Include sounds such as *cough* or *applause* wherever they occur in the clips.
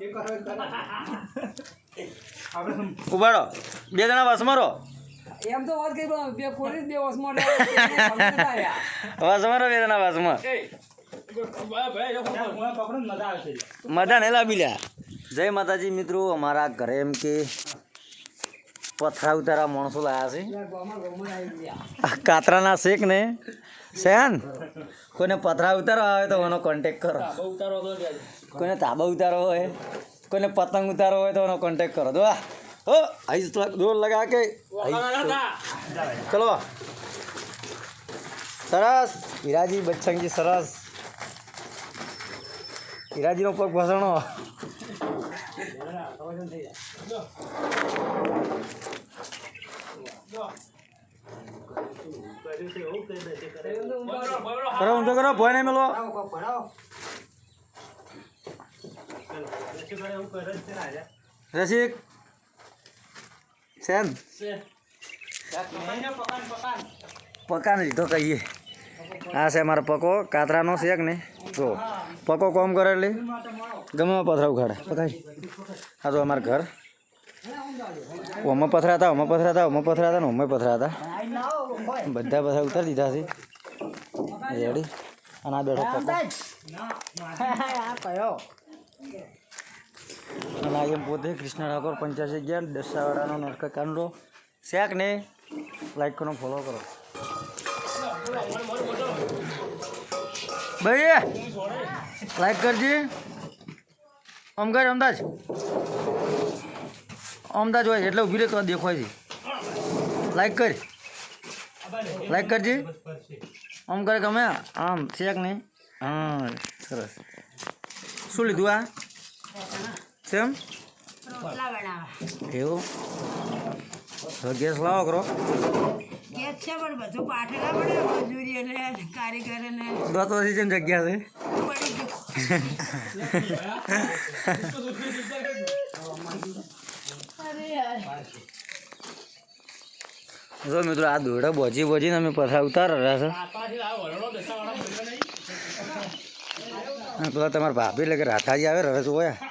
*laughs* ઉભાડો. બે જણા વસમાં રહો એમ તો વાત કરી બે ખોરી બે વસમાં. વસમાં રહો બે જણા વસમાં મજા નહીં લાવી લ્યા. જય માતાજી મિત્રો અમારા ઘરે એમ કે પથરા ઉતારા માણસો લાયા છે. કાતરાના શેક ને? શેન કોઈને પથરા ઉતારવા આવે તો એનો કોન્ટેક કરો. કોઈને તાબા ઉતારો હોય કોઈને પતંગ ઉતારો હોય તો એનો કોન્ટેક કરો. દો ઓ આઈસ દોર લગા કે ચલો. સરસ. હીરાજી બચ્ચંગજી સરસ. હીરાજીનો પગ ભસણો. કરો ઊંધો કરો, ભય નહીં મેલો. રસિક. સેન. પકાન લીધો કહીએ. આ છે મારો પકો. કાતરાનો શેક ને જો પકો કોમ કરે એટલે ગમે પથરા ઉઘાડે પકાઈ આ તો અમારા ઘર. ઓમાં પથરા હતા ઓમાં પથરા હતા ઓમાં પથરા હતા ને ઓમાં પથરા હતા બધા પથરા ઉતારી દીધા છે. રેડી અને આ બેઠો પકો? અને આ એમ પોતે કૃષ્ણ ઠાકોર પંચ્યાસી અગિયાર દસાવાડાનો નરક કાંડો. શેક ને લાઈક કરો ફોલો કરો. ભાઈ લાઈક કરજે. અમદાજ અમદાજ અમદાજ હોય એટલે ઊભી રહે તો દેખાય છે. લાઈક કર. લાઈક કરજે. આમ કરે ગમે આમ શેક નહીં. હા સરસ. શું લીધું આ? કેમ? એવું? ગેસ લાવો કરો. ગેસ છે જગ્યા છે. જો મિત્રો, આ દોડા બોજી બોજીને અમે પથરા ઉતાર રહ્યા છે પેલા તમારા ભાભી એટલે કે રાઠાજી આવે રસ હોય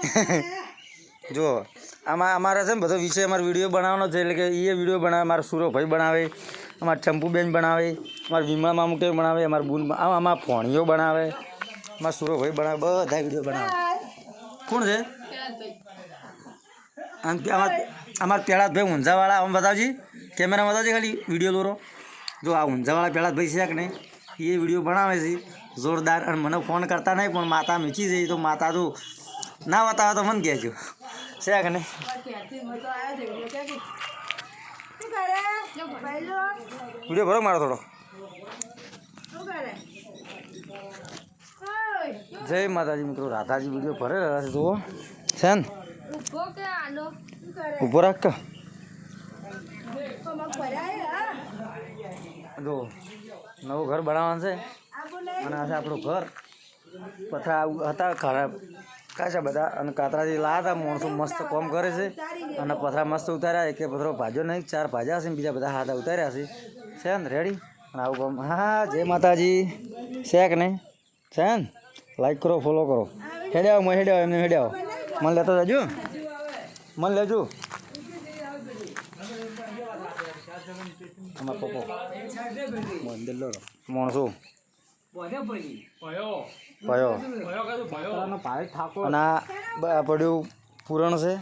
*laughs* જો આમાં અમારે છે ને બધો વિષય અમારો વીડિયો બનાવવાનો છે, એટલે કે એ વીડિયો બનાવે, મારા સુરોભાઈ બનાવે, અમારા ચંપુબેન બનાવે, અમારા વિમળા મામુકે બનાવે, અમારા બુન અમારા ફોણીઓ બનાવે, અમારા સુરોભાઈ બનાવે, બધા વીડિયો બનાવે. કોણ છે? આમ અમાર અમારા પેળાદભાઈ ઊંઝાવાળા, આમ બતાવજી કેમેરા બતાવજે ખાલી વીડિયો દોરો. જો આ ઊંઝાવાળા પેલા ભાઈ છે કે નહીં એ વીડિયો બનાવે છે, જોરદાર, અને મને ફોન કરતા નહીં, પણ માતા મીચી જઈ તો માતા તો ના બતાવે તો મને કહેજો. છે કે નહીં? વીડિયો ભરો મારો થોડો? જય માતાજી મિત્રો, રાધાજી વીડિયો ભરે રહ્યા છે, જુઓ. છે ને? ઊભો રાખ જો નવું ઘર બનાવવાનું છે. અને આ છે આપણું ઘર. પથરા હતા ખરાબ કાચા બધા અને કાતરાથી લાયા હતા માણસો મસ્ત કોમ કરે છે. અને પથરા મસ્ત ઉતાર્યા એક પથરો ભાજ્યો નહીં, ચાર ભાજ્યા છે બીજા બધા હાથા ઉતાર્યા છે. છે ને રેડી અને આવું કોમ. હા જય માતાજી. છે કે નહીં? છે ને? લાઈક કરો ફોલો કરો. હેડે આવો મને હેડે આવો એમને હેડે આવો મને લેતો જજો. મને લેજો. આમાં પપ્પો. લો માણસો. પયો કચરાનો ભાઈ ઠાકો અને આ પડ્યું પૂરણ છે.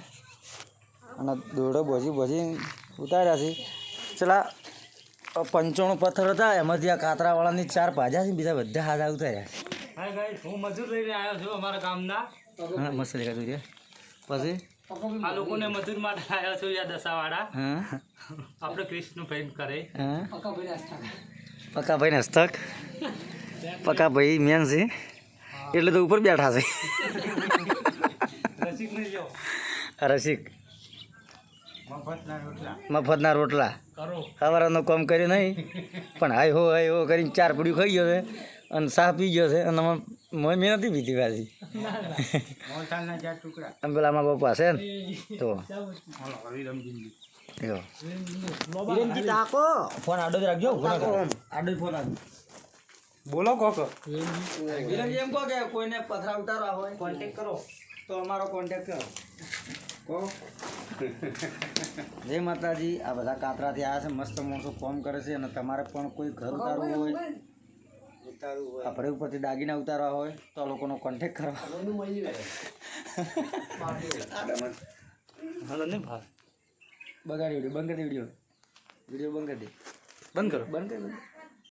અને દોડો ભજી ભજી ઉતાર્યા છે. ચલા પંચાણું પથ્થર હતા એમાંથી આ કાતરાવાળાની ચાર પાજા છે બીજા બધા હાથા ઉતાર્યા. હાય ગાઈસ હું મજૂર લઈને આવ્યો છું અમારા ગામના. હા મસ્ત દેખાતું છે. પછી? આ લોકોને મજૂર માટે આવ્યો છું યા દસાવાળા હા. આપણે કૃષ્ણ પ્રેમ કરે. હા. પકાભાઈ ને હસ્તક? પકાભાઈ મેન છે. એટલે તો ઉપર બેઠા છે. રસિક મફતના રોટલા. સવારનો કામ કર્યું નહીં. પણ હાય હો હાય હો કરીને ચાર પડીઓ ખાઈ ગયો છે અને સાહ પી ગયો છે અને મેં મેં નથી પીધી પાછી. આમ પેલા આમાં પપ્પા છે ને તો. ફોન આડો જ રાખજો આડો. ફોન બોલો કોક. વિરમજી એમ કહો કે કોઈને પથરા ઉતારવા હોય કોન્ટેક કરો. તો અમારો કોન્ટેક કરો. કહો જય માતાજી આ બધા કાતરાથી આવ્યા છે મસ્ત માણસો ફોર્મ કરે છે અને તમારે પણ કોઈ ઘર ઉતારવું હોય આપણે ઉપરથી દાગીના ઉતારવા હોય તો આ લોકોનો કોન્ટેક કરવા હાલો ને ભાઈ. બગાડી વીડિયો બંધ કરી દે વીડિયો વીડિયો બંધ કરી દે. બંધ કરો. બંધ કરી